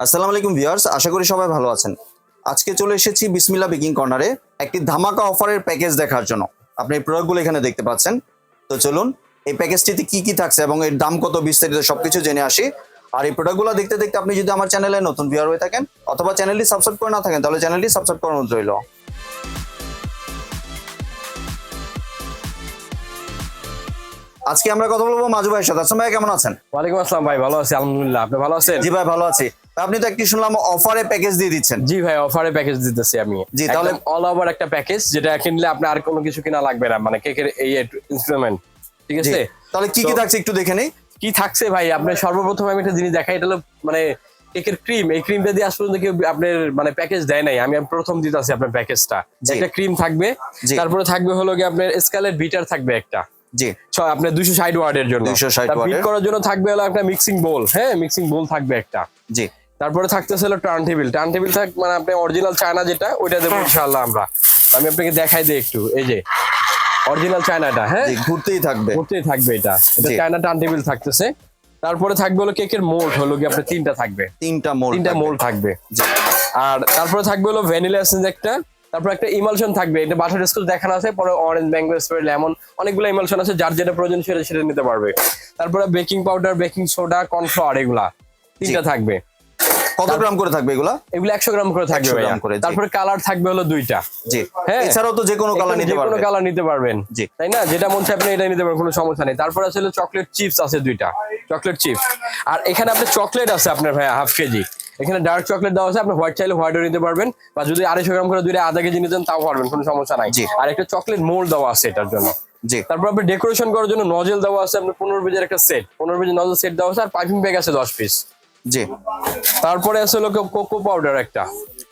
আসসালামু আলাইকুম ভিউয়ার্স আশা করি সবাই ভালো আছেন। আজকে চলে এসেছি বিসমিল্লা বেকিং কর্নারে একটি ধামাকা অফারের প্যাকেজ দেখার জন্য। আপনি এই প্রোডাক্টগুলো এখানে দেখতে পাচ্ছেন। তো চলুন এই প্যাকেজটিতে কি কি থাকছে এবং এর দাম কত বিস্তারিত সবকিছু জেনে আসি। আর এই প্রোডাক্টগুলো দেখতে দেখতে আপনি যদি আমার চ্যানেলে নতুন ভিউয়ার হয়ে থাকেন অথবা চ্যানেলটি সাবস্ক্রাইব করে না থাকেন তাহলে চ্যানেলটি সাবস্ক্রাইব অনুরোধ রইল। আজকে আমরা কথা বলব মাজু ভাইয়ের সাথে। আসলাম ভাই কেমন আছেন? ওয়ালাইকুম আসসালাম ভাই ভালো আছি আলহামদুলিল্লাহ। আপনি ভালো আছেন? জি ভাই ভালো আছি। আপনি তো একটি শুনলাম অফারে প্যাকেজ দিয়ে দিচ্ছেন। জি ভাই অফারে প্যাকেজ দিতেছি আমি। জি, তাহলে- অল ওভার একটা প্যাকেজ যেটা কিনলে আপনি আর কোনো কিছু কিনা লাগবে না মানে কেকের এই ইনস্ট্রুমেন্ট ঠিক আছে? তাহলে কি কি থাকছে একটু দেখে নেই? কি থাকছে ভাই? আপনি সর্বপ্রথম আমি একটা জিনিস দেখাই এটা হলো মানে কেকের ক্রিম এই ক্রিমটা দিয়ে আসলে কেউ আপনার মানে প্যাকেজ দেয় নাই। আমি প্রথম দিতেছি আপনার প্যাকেজটা একটা ক্রিম থাকবে তারপরে থাকবে হলো কি আপনার স্কালের বিটার থাকবে একটা। জি। আপনার দুশো ষাট ওয়ার্ডের জন্য। 260 বিট করার জন্য থাকবে হলো একটা মিক্সিং বোল হ্যাঁ মিক্সিং বোল থাকবে একটা। জি। তারপরে থাকতেছে হলো টার্ন টেবিল টার্ন টেবিল থাক মানে আপনি অরিজিনাল চায়না যেটা ওইটা দেবো ইনশাআল্লাহ আমরা। আমি আপনাকে দেখাই দিই একটু এই যে অরিজিনাল চায়নাটা হ্যাঁ? ঘুরতেই থাকবে। ঘুরতেই থাকবে এটা। এটা চায়না টার্ন টেবিল থাকতেছে। তারপরে থাকবে হলো কেকের মোল্ড হলো কি আপনার তিনটা থাকবে। তিনটা মোল তিনটা মোল্ড থাকবে। আর তারপরে থাকবে হলো ভ্যানিলা এসেন্স একটা তারপর একটা ইমালশন থাকবে। এটা বাটার স্কুল দেখানো আছে পরে অরেঞ্জ ম্যাঙ্গো স্প্রে লেমন অনেকগুলো ইমালশন আছে যার যেটা প্রয়োজন সেটা সেটা নিতে পারবে। তারপরে baking powder baking soda cornflour এগুলা তিনটা থাকবে। কত গ্রাম করে থাকবে এগুলা? এগুলো একশো গ্রাম করে থাকবে গ্রাম করে, তারপরে কালার থাকবে হলো দুইটা। জি। হ্যাঁ। এছাড়াও তো যে কোনো কালার নিতে যে কোনো পারবে কালার নিতে পারবেন। জি। তাই না? যেটা মন চায় আপনি এটা নিতে পারবেন কোনো সমস্যা নেই। তারপরে আছে চকলেট চিপস আছে দুইটা। চকলেট চিপস আর এখানে আপনার চকলেট আছে আপনার ভাই হাফ কেজি। এখানে ডার্ক চকলেট দেওয়া আছে আপনি হোয়াইট চাইলে হোয়াইটও নিতে পারবেন। বা যদি আড়াইশো গ্রাম করে দুইটা আধা কেজি নিতেন তাও পারবেন কোনো সমস্যা নাই। আর একটা চকলেট মোল্ড দেওয়া আছে এটার জন্য। জি। তারপর আপনি ডেকোরেশন করার জন্য নজেল দেওয়া আছে আপনার পনেরো পেজের একটা সেট পনেরো পেজের নজেল সেট দেওয়া আছে আর পাইপিং ব্যাগ আছে দশ পিস জি। তারপরে আছে হলো কোকো পাউডার একটা।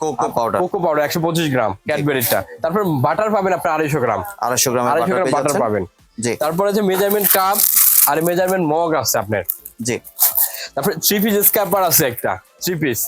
কোকো পাউডার কোকো পাউডার একশো পঁচিশ গ্রাম ক্যাডবেরিটা তারপর বাটার পাবেন আপনি আড়াইশো গ্রাম। আড়াইশো গ্রাম আড়াইশো গ্রাম বাটার পাবেন। জি। তারপরে আছে মেজারমেন্ট কাপ আর মেজারমেন্ট মগ আছে আপনার। জি। তারপরে থ্রি পিস স্ক্যাপার আছে একটা থ্রি পিস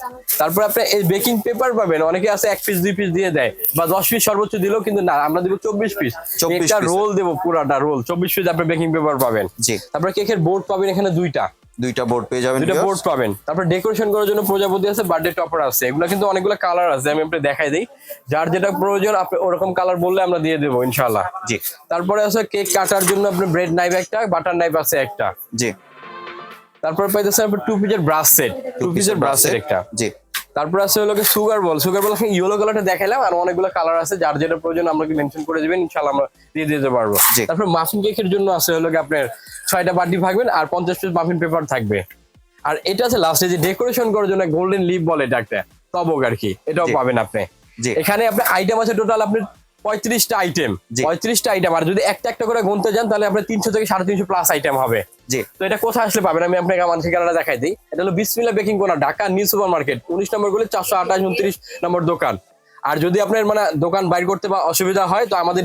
তারপরে আপনি এই বেকিং পেপার পাবেন অনেকে আছে এক পিস দুই পিস দিয়ে দেয় বা দশ পিস সর্বোচ্চ দিলেও কিন্তু না আমরা দিব চব্বিশ পিস 24 একটা রোল দেবো পুরাটা রোল চব্বিশ পিস আপনি বেকিং পেপার পাবেন। জি। তারপরে কেকের বোর্ড পাবেন এখানে দুইটা। দুইটা বোর্ড পেয়ে যাবেন দুইটা বোর্ড পাবেন। তারপর ডেকোরেশন করার জন্য প্রজাপতি আছে বার্থডে টপার আছে। এগুলো কিন্তু অনেকগুলো কালার আছে আমি আপনি দেখাই দিই। যার যেটা প্রয়োজন আপনি ওরকম কালার বললে আমরা দিয়ে দেবো ইনশাআল্লাহ। জি। তারপরে আছে কেক কাটার জন্য আপনি ব্রেড নাইফ একটা বাটার নাইফ আছে একটা। জি। তারপর পাইতেছে আপনি টু পিসের ব্রাশ সেট টু পিসের ব্রাশ সেট একটা। জি। তারপর আছে হলো sugar ball sugar ball yellow কালারটা দেখাইলাম আর অনেকগুলো কালার আছে যার যেটা প্রয়োজন আমরা মেনশন করে দিবেন ইনশাআল্লাহ আমরা দিয়ে দিতে পারব। তারপর মাফিন কেকের জন্য আছে হলো আপনার ছয়টা বাটি থাকবেন আর পঞ্চাশ পিস মাফিন পেপার থাকবে। আর এটা আছে লাস্টে যে ডেকোরেশন করার জন্য গোল্ডেন লিপ বলে এটা একটা টবক আর কি এটাও পাবেন আপনি। এখানে আপনার আইটেম আছে টোটাল আপনার পঁয়ত্রিশটা আইটেম পঁয়ত্রিশটা আইটেম আর যদি একটা একটা করে গুনতে যান তাহলে আপনার তিনশো থেকে সাড়ে তিনশো প্লাস আইটেম হবে। জি। তো এটা কোথায় আসলে পাবেন? আমি আপনাকে আমার ঠিকানাটা দেখাই দিই। এটা হলো বিসমিল্লা বেকিং কোনা, ঢাকা নিউ সুপার মার্কেট উনিশ নম্বরগুলো, চারশো আঠাশ, উনত্রিশ নম্বর দোকান। আর যদি আপনার মানে দোকান বাইর করতে বা অসুবিধা হয় তো আমাদের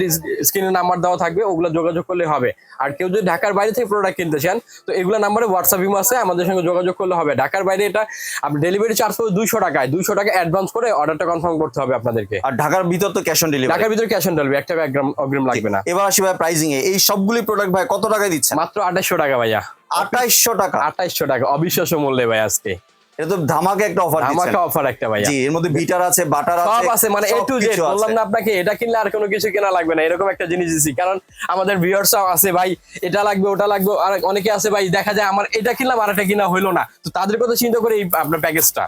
স্ক্রিনে নাম্বার দেওয়া থাকবে ওগুলো যোগাযোগ করলে হবে। আর কেউ যদি ঢাকার বাইরে থেকে প্রোডাক্ট কিনতে চান তো এগুলো নাম্বারে হোয়াটসঅ্যাপ ইমো আছে আমাদের সঙ্গে যোগাযোগ করলে হবে। ঢাকার বাইরে এটা আপনি ডেলিভারি চার্জ করবে দুইশো টাকায়। দুইশো টাকা অ্যাডভান্স করে অর্ডারটা কনফার্ম করতে হবে আপনাদেরকে। আর ঢাকার ভিতর তো ক্যাশ অন ডেলিভারি ঢাকার ভিতরে ক্যাশ অন ডেলিভারি একটা অগ্রিম অগ্রিম লাগবে না। এবার আসি ভাই প্রাইজিং এ। এই সবগুলি প্রোডাক্ট ভাই কত টাকায় দিচ্ছেন? মাত্র আঠাশশো টাকা ভাইয়া। আঠাইশশো টাকা। আঠাইশশো টাকা। অবিশ্বাস্য মূল্যে ভাই আজকে। এটা তো ধামাকে একটা অফার দিচ্ছেন। অফার একটা ভাই জি এর মধ্যে বিটার আছে বাটার আছে সব আছে মানে এ টু জেড বললাম না আপনাকে এটা কিনলে আর কোনো কিছু কেনা লাগবে না এরকম একটা জিনিস দিছি। কারণ আমাদের ভিউয়ার্স আছে ভাই এটা লাগবে ওটা লাগবে আর অনেকে আছে ভাই দেখা যায় আমার এটা কিনলাম আর এটা কিনা হইল না। তো তাদের কথা চিন্তা করে এই আপনার প্যাকেজটা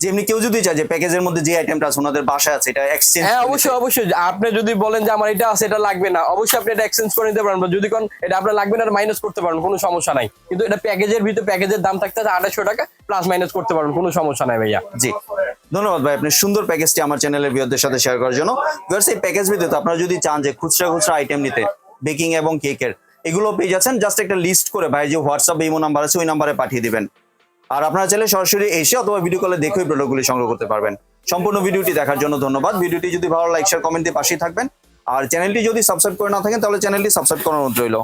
যে এমনি কেউ যদি চায় যে প্যাকেজের মধ্যে যে আইটেমটা আছে ওনাদের বাসায় আছে এটা এক্সচেঞ্জ হ্যাঁ অবশ্যই অবশ্যই। আপনি যদি বলেন যে আমার এটা আছে এটা লাগবে না অবশ্যই আপনি এটা এক্সচেঞ্জ করে নিতে পারেন। বা যদি কোন এটা আপনার লাগবে না মাইনাস করতে পারেন কোনো সমস্যা নাই। কিন্তু এটা প্যাকেজের ভিতরে প্যাকেজের দাম থাকতে আঠাশশো টাকা প্লাস মাইনাস করতে পারেন কোনো সমস্যা নাই ভাইয়া। জি। ধন্যবাদ ভাই আপনি সুন্দর প্যাকেজটি আমার চ্যানেলের ভিউয়ারদের সাথে শেয়ার করার জন্য। ভিউয়ার্স এই প্যাকেজ ভিতরে আপনারা যদি চান যে খুচরা খুচরা আইটেম নিতে বেকিং এবং কেকের এগুলো পেয়ে যাচ্ছেন। জাস্ট একটা লিস্ট করে ভাই যে হোয়াটসঅ্যাপ ইমো নাম্বার আছে ওই নাম্বারে পাঠিয়ে দিবেন। আর আপনারা চাইলে সরাসরি এসে অথবা ভিডিও কলে দেখেই প্রোডাক্টগুলি সংগ্রহ করতে পারবেন। সম্পূর্ণ ভিডিওটি দেখার জন্য ধন্যবাদ। ভিডিওটি যদি ভালো লাইক শেয়ার কমেন্ট পাশেই থাকবেন। আর চ্যানেলটি যদি সাবস্ক্রাইব করে না থাকেন, তাহলে চ্যানেলটি সাবস্ক্রাইব করার অনুরোধ রইল।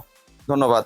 ধন্যবাদ।